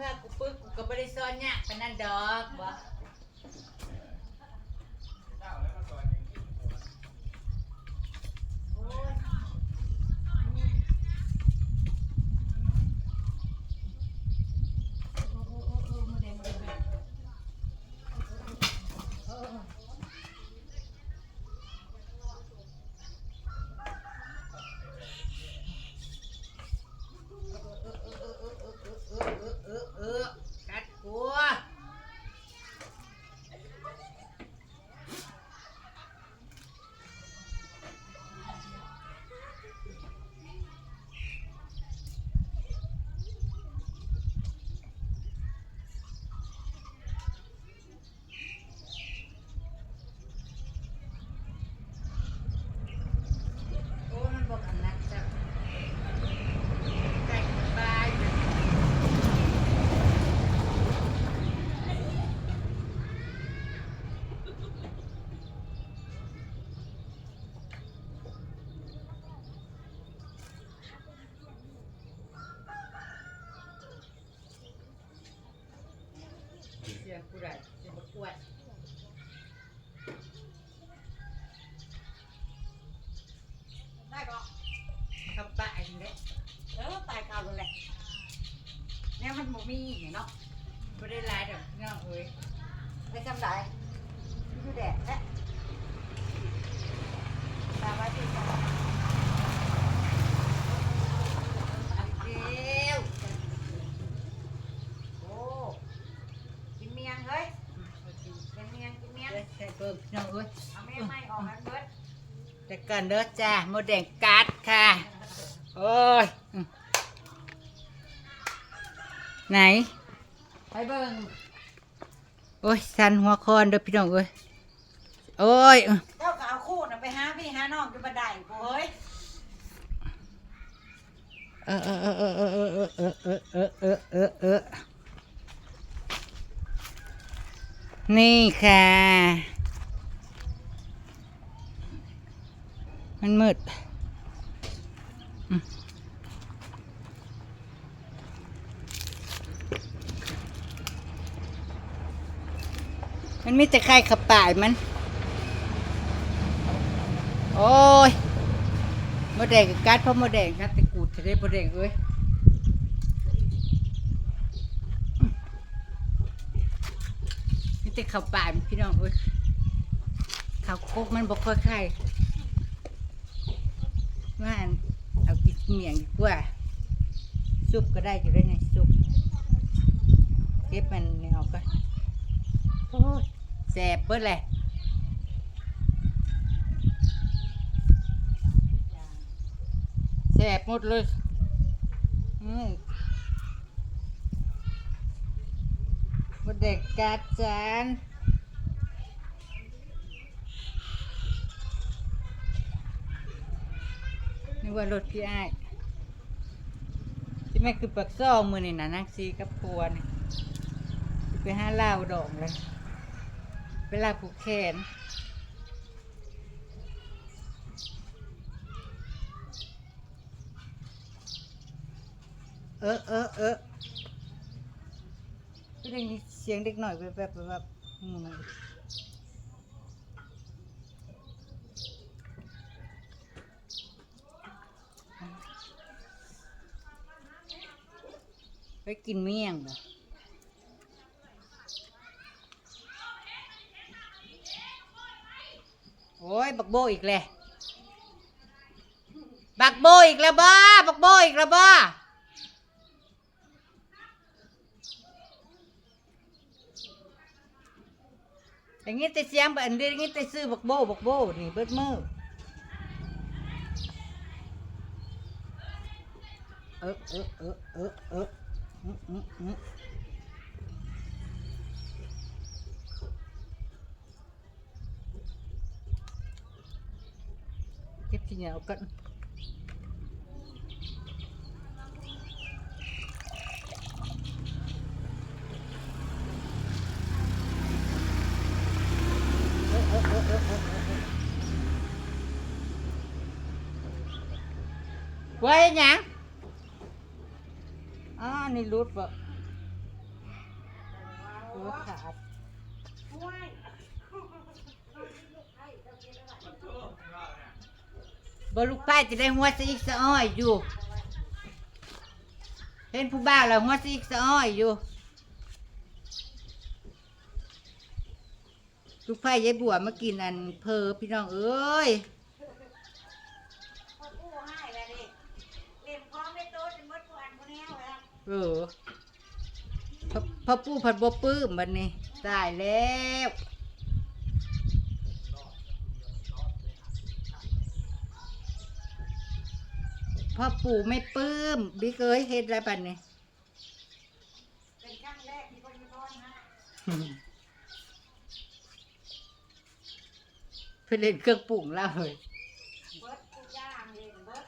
ว่ากูปึ๊กกูก็บ่ได้ซ้อนเนี่ยปานนั้นดอกบ่โอ้ยโอ้โอ้โอ้โอ้มาเด้มาเด้มาเด้โอ้โอ้ เออเออกัดกูโอ้มันบอกอันนั้นจ้ะไก่สบายอยู่ เสียงกูได้เสียงประกวดได้ก็ขับป่าอย่างเงี้ยเออตายเก่าเลยแหละเนี่ยมันบ่มีเนาะไม่ได้ลายดอกเนาะเอ้ยไปจำได้อยู่แดดแท้ตาไว้ที่ตา เดียว โอ้กินเมียงเฮ้ยกินเมียงกินเมียง เอ้ยใส่เบิ่งน้องเอ้ย เอาแม่ไม่ออกแล้วเบิด แต่ ก่อนเด้อจ้าโมเดลการ์ดค่ะ โอ้ยอืมไหน ไปเบิ่งโอ้ย สันหัวคอนเด้อพี่น้องเอ้ย โอ้ยอืมเจ้าก็เอาคู่น่ะไปหาพี่หาน้องอยู่บันไดกูเฮ้ยเออเออเออเออเออเออเออเออเออเออเออเออนี่ค่ะ มันมืดมันมีแต่ไข่ขับป่ายมัน โอ้ยมดแดงกัดเพราะมดแดงกัดต่กูดจะได้มดแดงเอ้ยมีแต่ข้าวป่ายมันพี่น้องเอ้ยข้าวโคกมันบอกค่อยไข่ ว่านเอากินเมียงดีกว่าซุปก็ได้อยู่ได้ไงซุปเก็บมันเนี่ออกก่อนโอ้ยแสบเบิดเลยแสบหมดเลยอืมบดเด็กกัดจาน นึกว่ารถพี่ไอ้ที่แม่คือปักซ่องมือนี่นะนักซีกับพัวนี่ไปห้าล่าดอกเลย เวลาผูกแขนเออเออเออก็ได้ยินเสียงเด็กหน่อยแบบแบบแบบอืม ไปกินเมี่ยงเหรอโอ้ย บักโบอีกเลยบักโบอีกแล้วบ้า บักโบอีกแล้วบ้า อย่างงี้แต่เสียงแบบอันเดียวอย่างงี้แต่ซื้อบักโบบักโบนี่เบิดมือเออเออเออเออเอออืมอืมอืม เก็บที่เหนียวกันเออเออเออเออเออเออเออไว้หยัง อ๋อนี่รูดบ่เออขาดบลูกไผ่จะได้หัวซะอีกสะอ้อยอยู่ เห็นผู้บ่าวแล้วหัวซะอีกสะอ้อยอยู่ ลูกไผ่ยายบัวมากินอันเพอพี่น้องเอ้ย พ่อกู้ให้แล้วดิเล่มพร้อมได้โต๊ะจนหมดทุกอันคนนี้ เอาแล้วเออพอพอปู่ผัดบ่ปลื้มบัดนี้ตายแล้วพ่อปู่ไม่ปลื้มบิ๊กเอ้ยเฮ็ดอะไรบัดนี้เป็นครั้งแรกที่คนมาทอนให้เพื่อเล่นเครื่องปรุงแล้วเลย เบิร์ดกูย่างเล่นเบิร์ด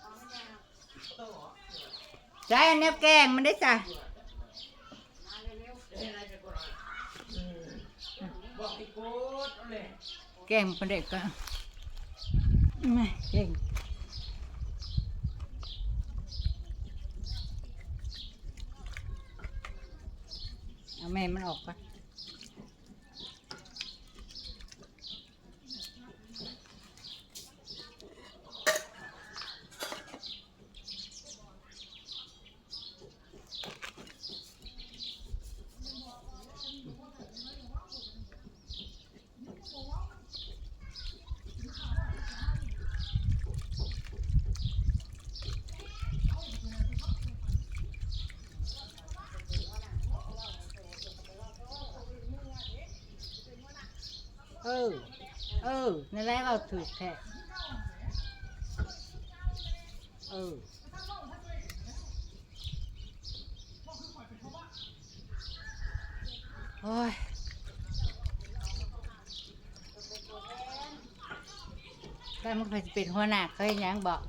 เอาไม่ได้เอา ใช่อันเนี้ยแกงมันได้จ้ะมาเร็วแกงมันได้ก็ไม่แกงเอาแม่มันออกก่อนเออ เออนั่นแหละเราถือแท้เออโอ้ยถ้ามันเคยเป็นหัวหน้าเคยยังบอก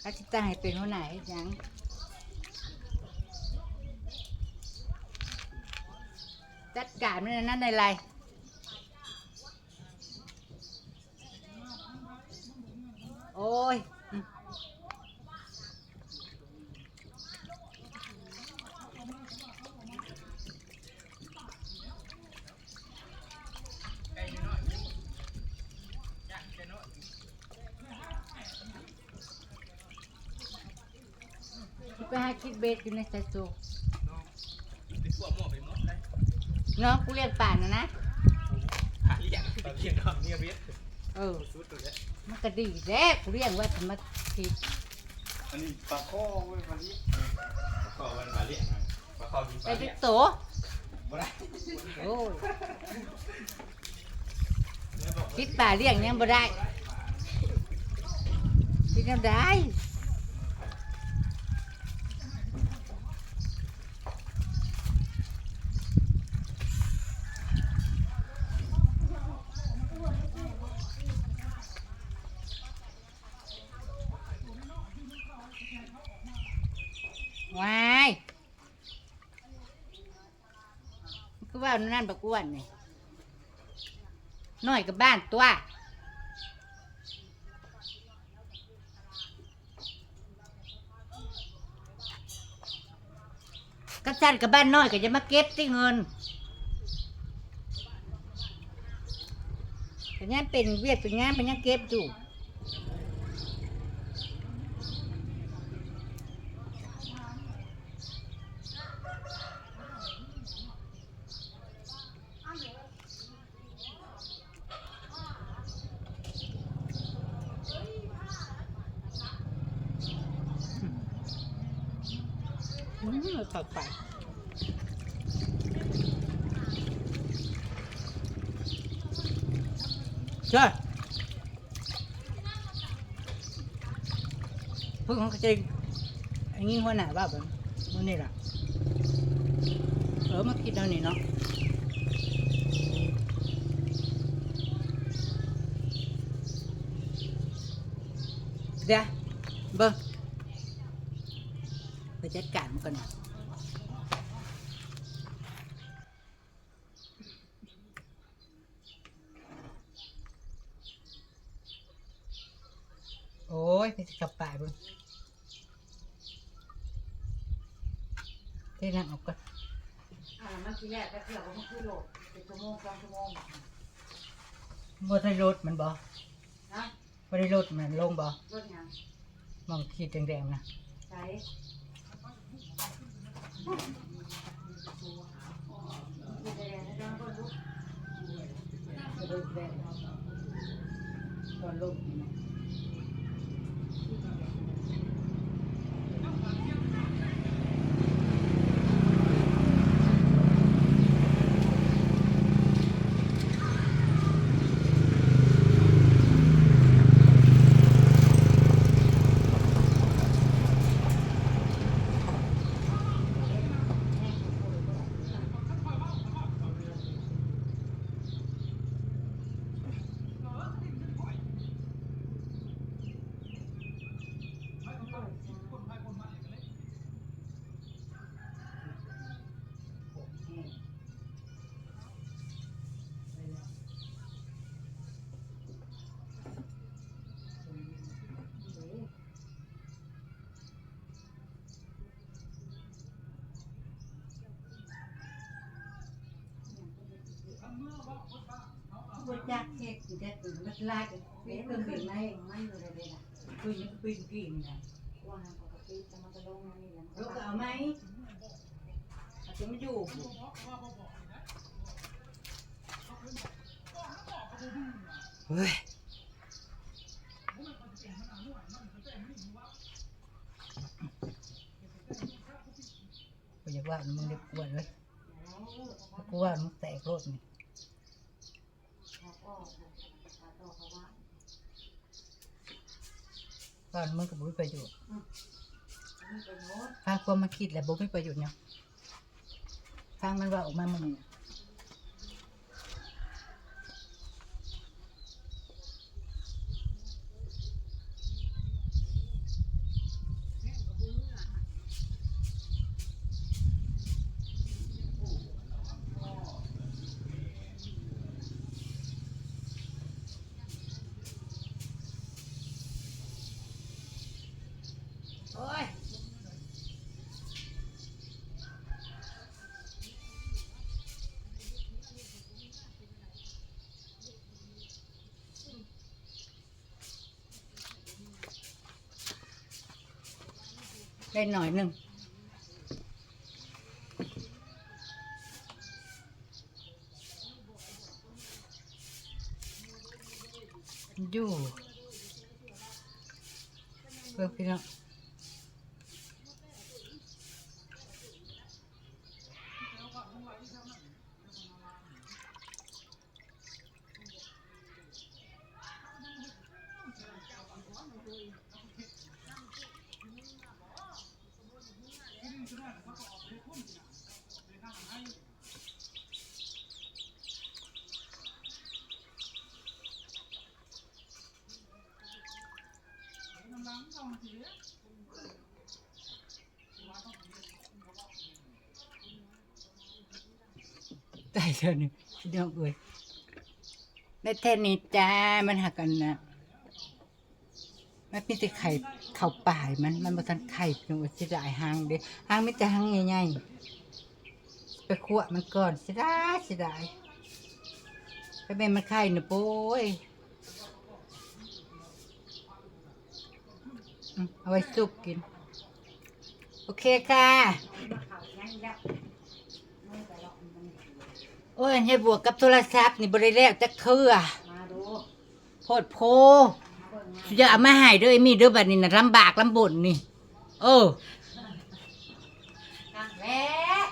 เขาจะตั้งให้เป็นหัวหน้าให้ยังจัดการมันนั่นในไรโอ้ยอืม ไปหาคิดเบสอยู่ในสายสูน้องกูเรียกป่านนะนะหาเรียกตอนเรียกก็เมียเวียดเออสุดตัวเนี่ยมันก็ดีแล้กูเรียกว่าธรรมทิศอันนี้ปลาข้อเว้ยปลาเรียกปลาข้อวันปลาเรียกนะปลาข้อกินปไปลาติเรียดกโตบ่ได้โอ้ยคิดป่าเรียกยังบ่ได้คิดยังได้ วาย นั่นบักอ้วนนี่น้อยกับบ้านตัวก็สั่นกับบ้านน้อยก็จะมาเก็บที่เงินแต่งั้นเป็นเวียดเป็นงานเป็นยังเก็บอยู่ อื มเข้าไปเจ้าเพิ่งเขาจะอันนี้หัวหน้าบ้าแบบมันนี่ล่ะเออมาคิดเอานี่เนาะเดี๋ยวเบิ้งไปจัดการมันก่อนนะโอ้ ยไปสิกลับป่าเบิ่งเท่นั่งออกก่อนอ่ามันทีแรกก็เที่ยวก็มันคือโหลดเป็นชั่วโมงสองชั่วโมงบ่ได้รถมันบ่นะบ่ได้รถมันลงบ่รถยังมองขีดแดงๆนะใช้กินได้แล้วนะก็รู้บ่รถแดงตอนลงนี่นะ จาคเค้กอยู่ได้ตื่นมันลายกันเค้กเพิ่มเป็นไม่ไม่อยู่เลยเลยนะคือยังปิ้งกินนะว่าปกติแต่มันก็ลงมานี่แหละลูกเอาไหมอาจจะไม่อยู่เฮ้ยกูอยากว่ามึงเด็กกวนเลยกูว่ามึงแตกโลดนี่ ก็ขาต่อเขาว่าว่ามึงกับบุ้ยประโยชน์มันเป็นโน้ตฟังความมาคิดแหละบุ้ยประโยชน์เนาะฟังมันว่าออกมามึงน่ะ โอ้ย ได้หน่อยหนึ่งอยู่เพื่อพี่น้อง ได้เท่านี้พี่น้องเอ้ยได้แท่นี้จ้ามันหักกันนะมันเป็นแต่ไข่เข่าป่ายมันมันมาทันไข่พี่น้องเอ้ยสิได้หางเด้หางไม่แต่หางใหญ่ๆไปคั่วมันก่อนสิได้สิได้ไปเป็นมันไข่นะโป้ยเอาไว้สุกกิน โอเคค่ะ มาข่าวยังแล้วไม่ไปหรอกมัน โอ้ยให้บวกกับโทรศัพท์นี่บริแล้วจะคือมาดูโพดโพมาเบิ่งงานสุจะเอามาให้เด้วยมีเด้อบัดนี้นะลำบากลำบนนี่ เออครั้งแรก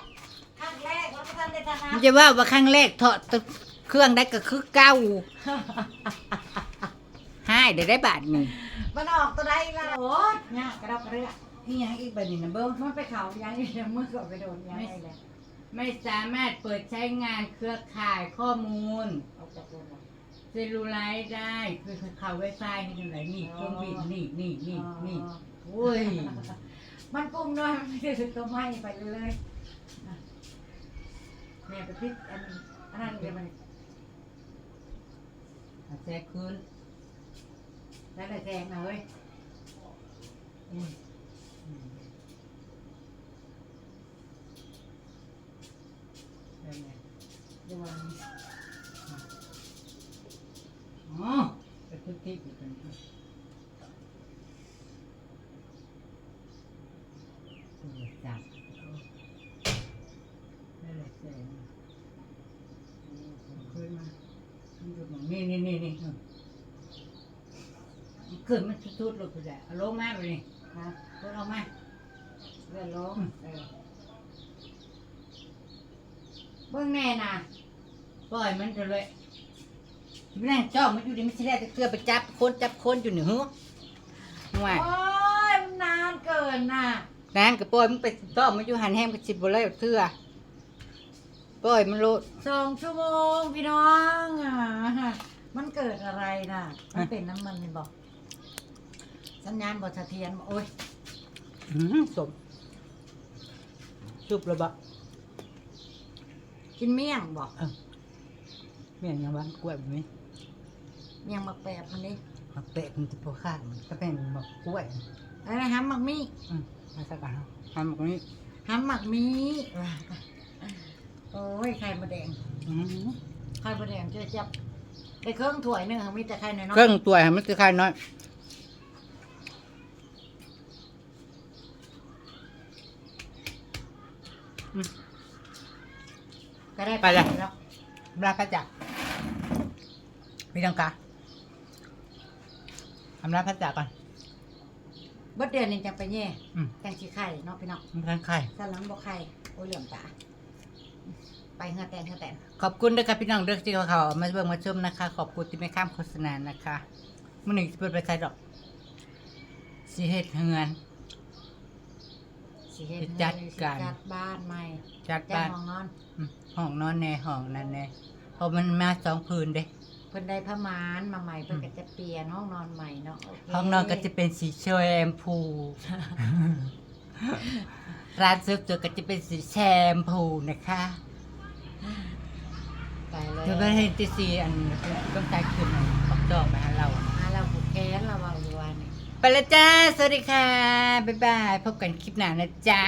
ครั้งแรกเราไม่ทันได้ทำมันจะว่าว่าครั้งแรกเถาะตะเครื่องได้ก็คือเก้าให้เดี๋ยวได้บาทนี่มันออกตัวใดล่ะโอ้ยเนี่ยกระดอกกระเรือนี่ยังอีกบัดนี้นะเบิ้งมันไปเขายังอีกแล้วมือก็ไปโดนยังไงเลย ไม่สามารถเปิดใช้งานเครือข่ายข้อมูลออกจากตัวเลยเซลลูไลท์ได้คือเข้าไวไฟนี่ตรงไหนนี่เครื่องบินนี่นี่นี่นี่โอ้ยมันปุ่มน้อยมันไม่ได้ถึงตัวไม้ไปเลยอะแม่ไปพิษอันอันนั้นเดี๋ยวมันเอาแจกคืนแล้วแต่แทงนะเว้ยอืมอืมได้ไหม เดี๋ยววันอ๋อไปคุยที่อีกคนนึงตัวจับได้เลยแสงขึ้นมานี่นี่นี่นี่เออมันขึ้นมันชุดๆลงไปแล้วลงมาไปนี่ครับลงมาเลื่อนลงเออ เบิ่งแน่น่ะปล่อยมันเถอะเลยมันนั่งจ้องมันอยู่ดีมันสิได้แต่เกลือไปจับคนจับคนอยู่หนึ่งหัวว่าโอ้ยมันนานเกินน่ะนานกับปล่อยมันไปจ้องมันอยู่หันแห้มกับสิบบ่เลยเทื่อปล่อยมันโลด สองชั่วโมงพี่น้องอะมันเกิดอะไรน่ะ มันเป็นน้ำมันนี่บอกสัญญาณบอเสถียรบ่โอ้ย อื้อหือสมชุบระบะ กินเมี่ยงบอกเมี่ยงยังบ้านกล้วยแบบนี้เมี่ยงมักแปบพันนี้มาเปะมันจะพอข้างมันก็เป็นมากล้วยอะไรนะฮัมมักมี่อืมมาสักการทำแบบนี้ฮัมมักมี่ว่ะโอ้ยไข่มดแดงอื้อหือไข่มดแดงเชื่อจับได้เครื่องถ้วยหนึงมีแต่ไข่น้อยเครื่องตัวให้มันคือใครน้อยๆ ก็ได้ไปเลย แล้วบลากระจักพี่ดังกาทำลาพระจักก่อนเบัดเดือนนี้จะไปแย่อืมแต่งชีไข่เนาะพี่น้องมันทันไข่ถ้าหลังบ่ไข่โอ้ยเหลื่อมตาไปเหือแตนเหือแตนขอบคุณด้วยครับพี่น้องเด้อที่เขาเอามาเบิ่งมาชมนะคะ ขอบคุณที่ไม่ข้ามโฆษณานะคะมื่อหนึ่งจะเปิดไปใส่ดอกสีเฮ็ดเฮือน สิเฮ็ดจัดการจัดบ้านใหม่จัดจับ้าดนห้องนอน อืมห้องนอนแน่ห้องนั่นแน่เพราะมันมาสองพื้นเด้ เพิ่นได้ผ้ามานมาใหม่เพิ่นก็จะเปลี่ยนห้องนอนใหม่เนาะโเคห้องนอนก็จะเป็นสีแชมพู ร้านเสริมตัวก็จะเป็นสีแชมพูนะคะไปเลย เธอก็เห็นที่สีอันต้องการคืนอันปักดอกมาหาเรามา แล้วจ้า สวัสดีค่ะ บ๊ายบาย พบกันคลิปหน้านะจ๊ะ